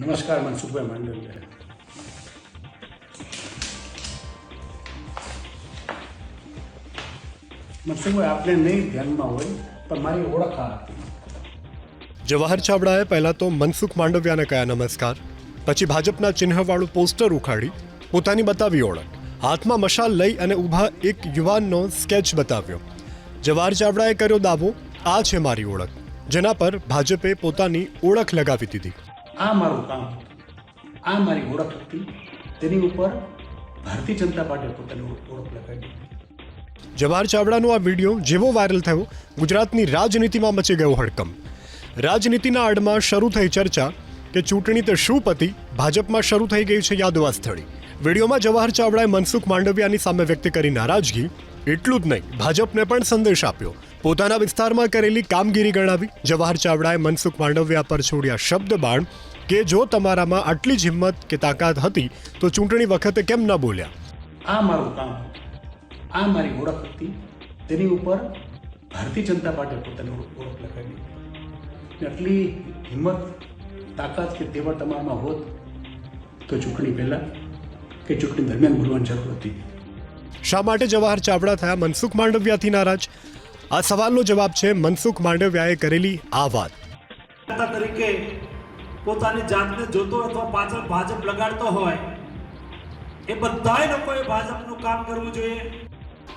નમસ્કાર મનસુખભાઈ માંડલિયા મનસુખભાઈ આપને નહીં ધ્યાનમાં હોય, પણ મારી ઓળખ આ હતી. જવાહર ચાવડાએ પહેલાં તો મનસુખ માંડવિયાને કયા નમસ્કાર, પછી ભાજપના ચિહ્નવાળું પોસ્ટર ઉખાડી, પોતાની બતાવી ઓળખ, હાથમાં મશાલ લઈ અને ઊભા એક યુવાનનો સ્કેચ બતાવ્યો. જવાહર ચાવડાએ કર્યો દાવો, આ છે મારી ઓળખ, જેના પર ભાજપે પોતાની ઓળખ લગાવી દીધી. આ મારું કામ આ મારી ઓળખ હતી. તેની ઉપર ભારતીય જનતા પાર્ટીએ પોતાની ઓળખ લગાવી જવાહર ચાવડાનો આ વીડિયો જેવો વાયરલ થયો, ગુજરાતની રાજનીતિમાં મચી ગયો હડકંપ. રાજનીતિના આડમાં શરૂ થઈ ચર્ચા કે ચૂંટણી તો શું પતી, ભાજપમાં શરૂ થઈ ગઈ છે યાદવા સ્થળી વિડીયોમાં જવાહર ચાવડાએ મનસુખ માંડવિયાની સામે વ્યક્ત કરી નારાજગી, એટલું જ નહીં, ભાજપને પણ સંદેશ આપ્યો. પોતાના વિસ્તારમાં કરેલી કામગીરી ગણાવી, જવાહર ચાવડાએ મનસુખ માંડવિયા પર છોડ્યા શબ્દ બાણ કે જો તમારામાં આટલી જ હિંમત કે તાકાત હતી, તો ચૂંટણી વખતે કેમ ન બોલ્યા? આ મારું કામ આ મારી ઓળખ હતી. તેની ઉપર ભારતીય જનતા પાર્ટી પોતાની ઓળખ લગાવી આટલી હિંમત, તાકાત કે તેવા તમારામાં હોત, તો ચૂંટણી પહેલાં કે ચૂંટણી દરમિયાન બોલવાની જરૂર હતી. શા માટે જવાહર ચાવડા થયા? મનસુખ માંડવિયાથી નારાજ. આ સવાલનો જવાબ છે મનસુખ માંડવિયાએ કરેલી આ વાત. તરીકે પોતાની જાતને જોતો અથવા પાછળ ભાજપ લગાડતો હોય એ બધાય લોકોએ ભાજપનું કામ કરવું જોઈએ.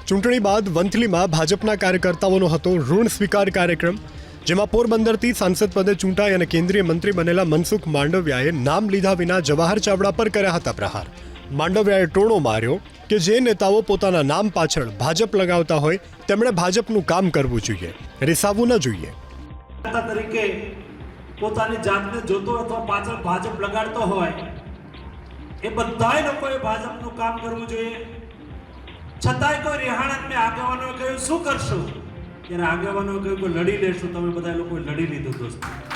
ચૂંટણી બાદ વંથલીમાં ભાજપના કાર્યકર્તાઓનો હતો ઋણ સ્વીકાર કાર્યક્રમ જેમાં પોરબંદરથી સાંસદ પદે ચૂંટાઈ અને કેન્દ્રીય મંત્રી બનેલા મનસુખ માંડવિયાએ નામ લીધા વિના જવાહર ચાવડા પર કર્યા હતા પ્રહાર. માંડવિયાએ ટોણો માર્યો કે જે નેતાઓ પોતાના નામ પાછળ ભાજપ લગાવતા હોય, તેમણે ભાજપનું કામ કરવું જોઈએ, રિસાવવું ન જોઈએ. તરીકે પોતાની જાતને જોતો અથવા પાછળ ભાજપ લગાડતો હોય, એ બધાય લોકોએ ભાજપનું કામ કરવું જોઈએ. છતાંય કોઈ રિહાણા મેં આગેવાનોએ કહ્યું, શું કરશું? ત્યારે આગેવાનોએ કહ્યું કે લડી લેશું, તમે બધા લોકોએ લડી લીધું, દોસ્તો.